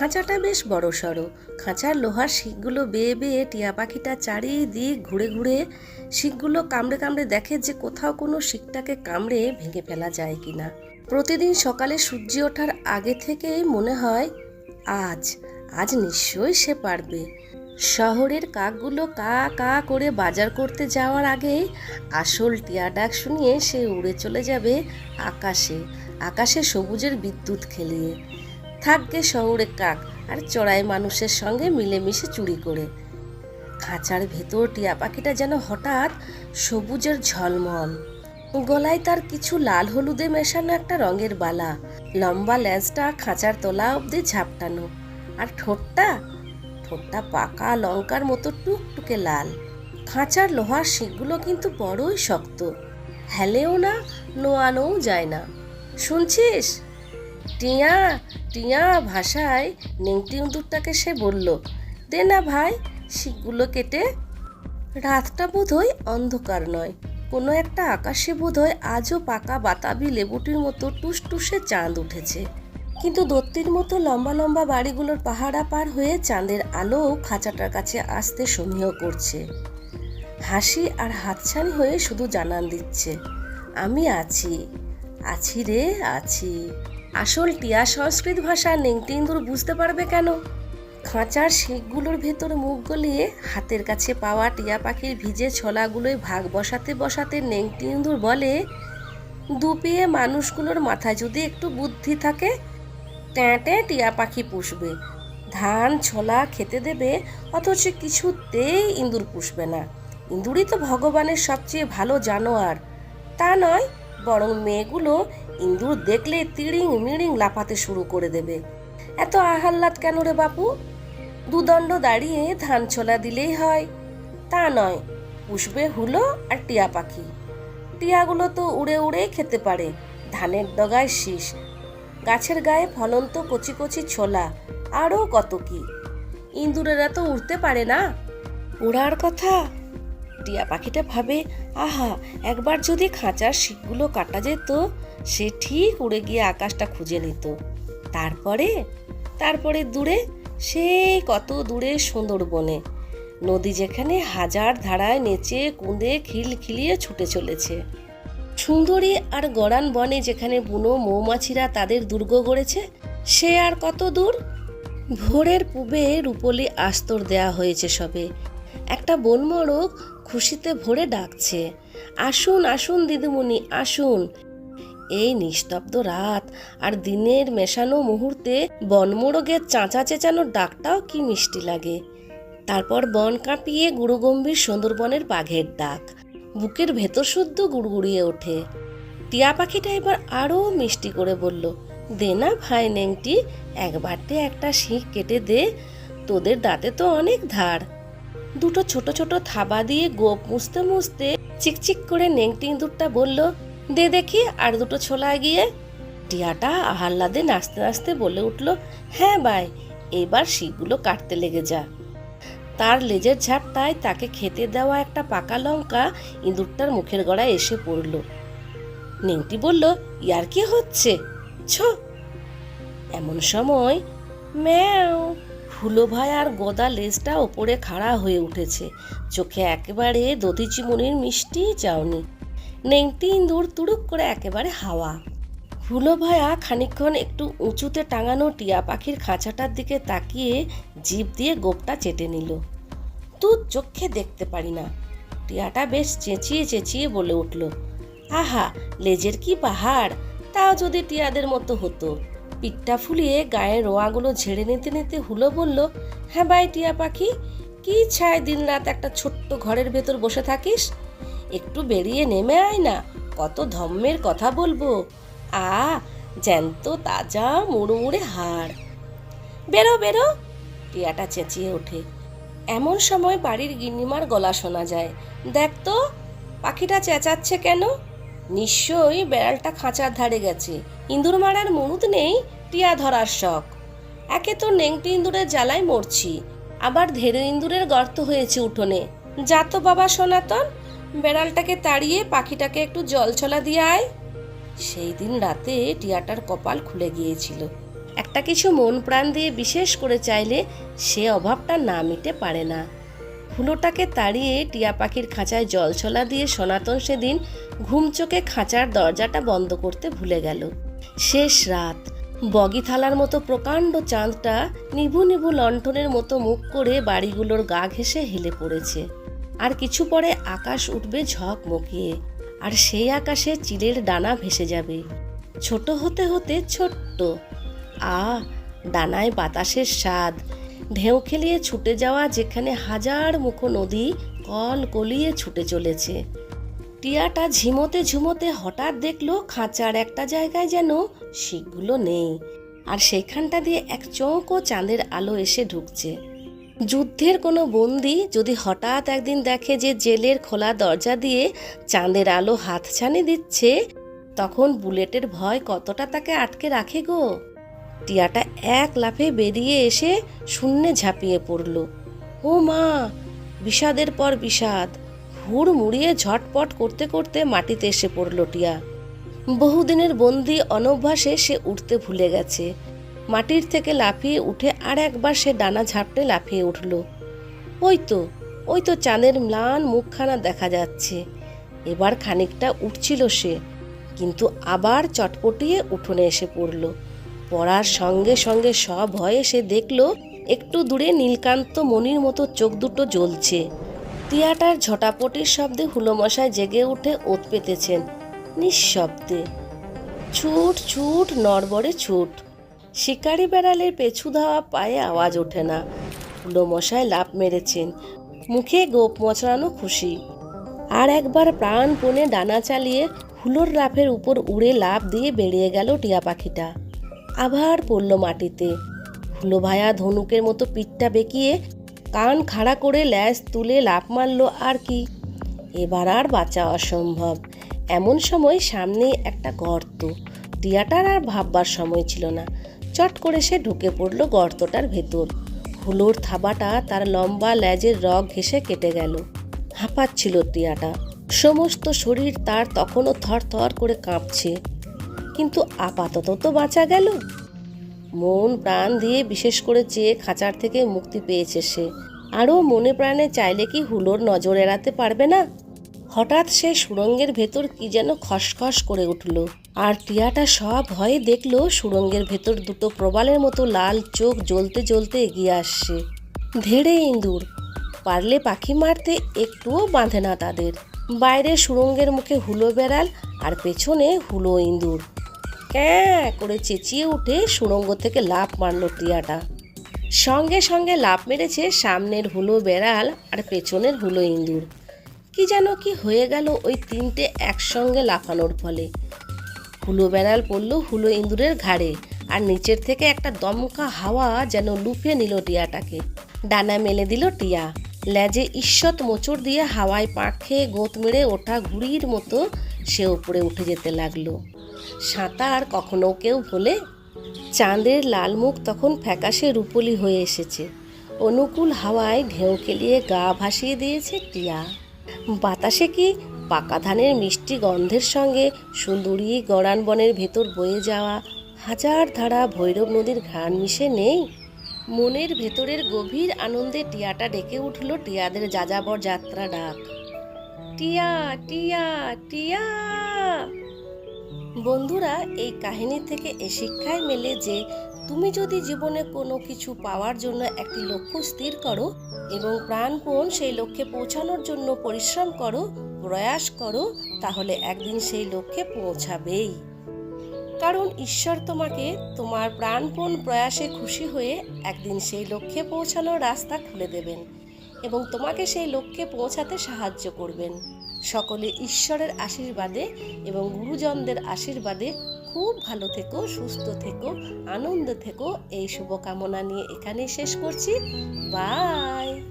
খাঁচাটা বেশ বড় সড়ো। খাঁচার লোহার শিকগুলো বেয়ে বেয়ে টিয়া পাখিটা চারিদিক ঘুরে ঘুরে শিকগুলো কামড়ে কামড়ে দেখে যে কোথাও কোনো শিকটাকে কামড়ে ভেঙে ফেলা যায় কি না প্রতিদিন সকালে সূর্য ওঠার আগে থেকেই মনে হয়, আজ আজ নিশ্চয়ই সে পারবে। শহরের কাকগুলো কা কা করে বাজার করতে যাওয়ার আগেই আসল টিয়া ডাক শুনিয়ে সে উড়ে চলে যাবে আকাশে আকাশে সবুজের বিদ্যুৎ খেলিয়ে। থাকবে শহরে কাক, আর চড়াই মানুষের সঙ্গে মিলেমিশে চুরি করে। খাঁচার ভেতর টিয়া পাখিটা যেন হঠাৎ সবুজের ঝলমল। গলায় তার কিছু লাল হলুদে মেশানো একটা রঙের বালা। লম্বা লেজটা খাঁচার তলা অবধি ঝাপটানো। আর ঠোঁটটা? ঠোঁটটা পাকা লঙ্কার মতো টুকটুকে লাল। খাঁচার লোহার শিকগুলো কিন্তু বড়ই শক্ত। হেলেও না, নোয়ানোও যায় না। শুনছিস? টিয়া টিয়া ভাষায় নেংটি ইঁদুরটাকে সে বলল, দে না ভাই শিকগুলো কেটে। রাতটা বোধহয় অন্ধকার নয়। কোনো একটা আকাশে বোধহয় আজও পাকা বাতাবি লেবুটির মতো টুসটুসে চাঁদ উঠেছে। কিন্তু দত্তির মতো লম্বা লম্বা বাড়িগুলোর পাহাড়া পার হয়ে চাঁদের আলো খাঁচাটার কাছে আসতে সমীহ করছে। হাসি আর হাতছানি হয়ে শুধু জানান দিচ্ছে, আমি আছি আছি রে, আছি। আসল টিয়া সংস্কৃত ভাষা নেংটি ইঁদুর বুঝতে পারবে কেন? খাঁচার শিকগুলোর ভেতর মুখ গলিয়ে হাতের কাছে পাওয়া টিয়া পাখির ভিজে ছলাগুলোয় ভাগ বসাতে বসাতে নেংটি ইঁদুর বলে, দুপিয়ে মানুষগুলোর মাথায় যদি একটু বুদ্ধি থাকে ট্যাঁটে টিয়া পাখি পুষবে। ধান, ছোলা খেতে দেবে, অথচ কিছুতেই ইঁদুর পুষবে না। ইঁদুরই তো ভগবানের সবচেয়ে ভালো জানোয়ার। তা নয়, বরং মেয়েগুলো ইঁদুর দেখলে তিড়িং মিড়িং লাফাতে শুরু করে দেবে। এত আহ্লাদ কেন রে বাপু? দুদণ্ড দাঁড়িয়ে ধান ছোলা দিলেই হয়। তা নয়, পুষবে হুলো আর টিয়া পাখি। টিয়াগুলো তো উড়ে উড়েই খেতে পারে, ধানের ডগায় শীষ। গাছের গায়ে ফলন্ত কচি কচি ছোলা আরও কত কি? ইঁদুরেরা তো উড়তে পারে না। উড়ার কথা? টিয়া পাখিটা ভাবে, আহা, একবার যদি খাঁচার শিকগুলো কাটা যেত সে ঠিক উড়ে গিয়ে আকাশটা খুঁজে নিত। তারপরে তারপরে দূরে সেই কত দূরে সুন্দরবনে। নদী যেখানে হাজার ধারায় নেচে, কুঁদে খিল খিলিয়ে ছুটে চলেছে। সুন্দরী আর গড়ান বনে যেখানে বুনো মৌমাছিরা তাদের দুর্গ গড়েছে, সে আর কত দূর? ভোরের পূবে রূপলি আস্তর দেয়া হয়েছে সবে। একটা বনমোরগ খুশিতে ভরে ডাকছে, আসুন আসুন, দিদিমণি, আসুন। এই নিস্তব্ধ রাত আর দিনের মেশানো মুহূর্তে বনমোরগের চাঁচা চেঁচানোর ডাকটাও কি মিষ্টি লাগে। তারপর বন কাঁপিয়ে গুরুগম্ভীর সুন্দরবনের বাঘের ডাক। বুকের ভেতর শুদ্ধ গুড়গুড়িয়ে ওঠে। টিয়া পাখিটা এবার আরও মিষ্টি করে বলল, দে না ভাই নেংটি একবারতে একটা শিখ কেটে দে, তোদের দাঁতে তো অনেক ধার। দুটো ছোট ছোট থাবা দিয়ে গোপ মুছতে মুছতে চিকচিক করে নেংটি ইঁদুরটা বলল দে দেখি, আর দুটো ছোলা গিয়ে টিয়াটা আহ্লাদে নাচতে নাচতে বলে উঠল হ্যাঁ ভাই, এবার শিকগুলো কাটতে লেগে যা। তার লেজের ঝাপটায় তাকে খেতে দেওয়া একটা পাকা লঙ্কা ইঁদুরটার মুখের গড়ায় এসে পড়ল। নেংটি বলল, ইয়ার কি হচ্ছে? ছ। এমন সময়, ম্যাও। ফুলো ভাই আর গদা লেজটা ওপরে খাড়া হয়ে উঠেছে। চোখে একেবারে দধিচিমুনির মিষ্টি চাউনি। নেংটি ইঁদুর তুড়ুক করে একেবারে হাওয়া। ফুলো ভায়া খানিকক্ষণ একটু উঁচুতে টাঙানো টিয়া পাখির খাঁচাটার দিকে তাকিয়ে জিভ দিয়ে গোপটা চেটে নিল। তু চোখে দেখতে পারি না। টিয়াটা বেশ চেঁচিয়ে চেঁচিয়ে বলে উঠল, আহা, লেজের কি পাহাড়? তাও যদি টিয়াদের মতো হতো। পিঠটা ফুলিয়ে গায়ের রোয়াগুলো ঝেড়ে নিতে নিতে হুলো বলল হ্যাঁ ভাই টিয়া পাখি, কি ছায় দিন রাত একটা ছোট্ট ঘরের ভেতর বসে থাকিস? একটু বেরিয়ে নেমে আয় না, কত ধম্মের কথা বলব। আ, জ্যান্ত তাজা মুড়মুড়ে হাড়। বেরো বেরো, টিয়াটা চেঁচিয়ে ওঠে। এমন সময় বাড়ির গিন্নিমার গলা শোনা যায়। দেখ তো, পাখিটা চেঁচাচ্ছে কেন? নিশ্চয়ই বেড়ালটা খাঁচার ধারে গেছে। ইঁদুর মারার মনুদ নেই, টিয়া ধরার শখ। একে তো নেংটি ইঁদুরের জ্বালায় মরছি। আবার ধেরে ইঁদুরের গর্ত হয়েছে উঠোনে। যা তো বাবা সনাতন বেড়ালটাকে তাড়িয়ে পাখিটাকে একটু জল ছলা দিয়ে আয়। সেই দিন রাতে টিয়াটার কপাল খুলে গিয়েছিল। একটা কিছু মন প্রাণ দিয়ে বিশেষ করে চাইলে সে অভাবটা না মিটে পারে না। হুলোটাকে তাড়িয়ে টিয়া পাখির খাঁচায় জল ছলা দিয়ে সনাতন সেদিন ঘুম চোখে খাঁচার দরজাটা বন্ধ করতে ভুলে গেল। শেষ রাত, বগি থালার মতো প্রকাণ্ড চাঁদটা নিভু নিভু লণ্ঠনের মতো মুখ করে বাড়িগুলোর গা ঘেঁষে হেলে পড়েছে। আর কিছু পরে আকাশ উঠবে ঝক মকিয়ে আর সেই আকাশে চিলের ডানা ভেসে যাবে। ছোট হতে হতে ছোট্ট, আ, ডানায় বাতাসের স্বাদ। ঢেউ খেলিয়ে ছুটে যাওয়া যেখানে হাজার মুখো নদী কল কলিয়ে ছুটে চলেছে। টিয়াটা ঝিমোতে ঝুমোতে হঠাৎ দেখল খাঁচার একটা জায়গায় যেন শিখগুলো নেই, আর সেখানটা দিয়ে এক চৌকো চাঁদের আলো এসে ঢুকছে। যুদ্ধের কোনো বন্দি যদি হঠাৎ একদিন দেখে যে জেলের খোলা দরজা দিয়ে চাঁদের আলো হাতছানি দিচ্ছে, তখন বুলেটের ভয় কতটা তাকে আটকে রাখে গো? টিয়াটা এক লাফে বেরিয়ে এসে শূন্যে ঝাঁপিয়ে পড়ল। ও মা, বিষাদের পর বিষাদ। হুড় মুড়িয়ে ঝটপট করতে করতে মাটিতে এসে পড়ল টিয়া। বহুদিনের বন্দি অনভ্যাসে সে উঠতে ভুলে গেছে। মাটির থেকে লাফিয়ে উঠে আর একবার সে ডানা ঝাপটে লাফিয়ে উঠল। ওই তো ওই তো চাঁদের ম্লান মুখখানা দেখা যাচ্ছে। এবার খানিকটা উঠছিল সে, কিন্তু আবার চটপটিয়ে উঠোনে এসে পড়ল। পড়ার সঙ্গে সঙ্গে সব ভয়ে সে দেখল, একটু দূরে নীলকান্ত মণির মতো চোখ দুটো জ্বলছে। টিয়াটার ঝটাপটির শব্দে হুলোমশায় জেগে উঠে ওত পেতেছেন, নিঃশব্দে। ছুট ছুট, নড়বড়ে ছুট। শিকারি বেড়ালের পেছু ধাওয়া পায়ে আওয়াজ ওঠে না। হুলোমশায় লাভ মেরেছেন। মুখে গোপ মচড়ানো খুশি। আর একবার প্রাণপণে ডানা চালিয়ে হুলোর লাফের উপর উড়ে লাফ দিয়ে বেরিয়ে গেল টিয়া পাখিটা। আবার পড়ল মাটিতে। হুলো ভায়া ধনুকের মতো পিঠটা বেঁকিয়ে কান খাড়া করে ল্যাস তুলে লাফ মারল আর কি। এবার আর বাঁচা অসম্ভব। এমন সময় সামনে একটা গর্ত। টিয়াটার আর ভাববার সময় ছিল না। চট করে সে ঢুকে পড়ল গর্তটার ভেতর। হুলোর থাবাটা তার লম্বা ল্যাজের রগ ঘেসে কেটে গেল। হাঁপাচ্ছিল টিয়াটা। সমস্ত শরীর তার তখনও থর থর করে কাঁপছে। কিন্তু আপাতত তো বাঁচা গেল। মন প্রাণ দিয়ে বিশেষ করে চেয়ে খাঁচার থেকে মুক্তি পেয়েছে সে। আরও মনে প্রাণে চাইলে কি হুলোর নজর এড়াতে পারবে না? হঠাৎ সে সুড়ঙ্গের ভেতর কি যেন খসখস করে উঠল। আর টিয়াটা সব ভয়ে দেখল সুড়ঙ্গের ভেতর দুটো প্রবালের মতো লাল চোখ জ্বলতে জ্বলতে এগিয়ে আসছে। ধেড়ে ইঁদুর। পারলে পাখি মারতে একটুও বাঁধে না তাদের। বাইরে সুড়ঙ্গের মুখে হুলো বেড়াল আর পেছনে হুলো ইঁদুর। ক্যাঁ করে চেঁচিয়ে উঠে সুড়ঙ্গ থেকে লাফ মারল টিয়াটা। সঙ্গে সঙ্গে লাফ মেরেছে সামনের হুলো বেড়াল আর পেছনের হুলো ইঁদুর। কি যেন কি হয়ে গেল ওই তিনটে একসঙ্গে লাফানোর ফলে। হুলো বেড়াল পড়ল হুলো ইঁদুরের ঘাড়ে আর নিচের থেকে একটা দমকা হাওয়া যেন লুফে নিল টিয়াটাকে। ডানা মেলে দিল টিয়া। লেজে ঈষৎ মোচড় দিয়ে হাওয়ায় পাক খেয়ে গোত মেরে ওঠা ঘুড়ির মতো সে উপরে উঠে যেতে লাগল। সাঁতার কখনো কেউ ভোলে। চাঁদের লাল মুখ তখন ফ্যাকাশে রূপলি হয়ে এসেছে। অনুকূল হাওয়ায় ঢেউ খেলিয়ে গা ভাসিয়ে দিয়েছে টিয়া। বাতাসে কি পাকা ধানের মিষ্টি গন্ধের সঙ্গে সুন্দরী গড়ান বনের ভেতর বয়ে যাওয়া হাজার ধারা ভৈরব নদীর ঘ্রাণ মিশে নেই। মনের ভেতরের গভীর আনন্দে টিয়াটা ডেকে উঠল টিয়াদের যাযাবর যাত্রা ডাক। টিয়া টিয়া টিয়া। বন্ধুরা, এই কাহিনী থেকে এ শিক্ষায় মেলে যে, তুমি যদি জীবনে কোনো কিছু পাওয়ার জন্য একটি লক্ষ্য স্থির করো এবং প্রাণপণ সেই লক্ষ্যে পৌঁছানোর জন্য পরিশ্রম করো, প্রয়াস করো, তাহলে একদিন সেই লক্ষ্যে পৌঁছাবেই। কারণ ঈশ্বর তোমাকে তোমার প্রাণপণ প্রয়াসে খুশি হয়ে একদিন সেই লক্ষ্যে পৌঁছানোর রাস্তা খুলে দেবেন এবং তোমাকে সেই লক্ষ্যে পৌঁছাতে সাহায্য করবেন। সকলে ঈশ্বরের আশীর্বাদে এবং গুরুজনদের আশীর্বাদে খুব ভালো থেকো, সুস্থ থেকো, আনন্দ থেকো। এই শুভকামনা নিয়ে এখানেই শেষ করছি। বাই!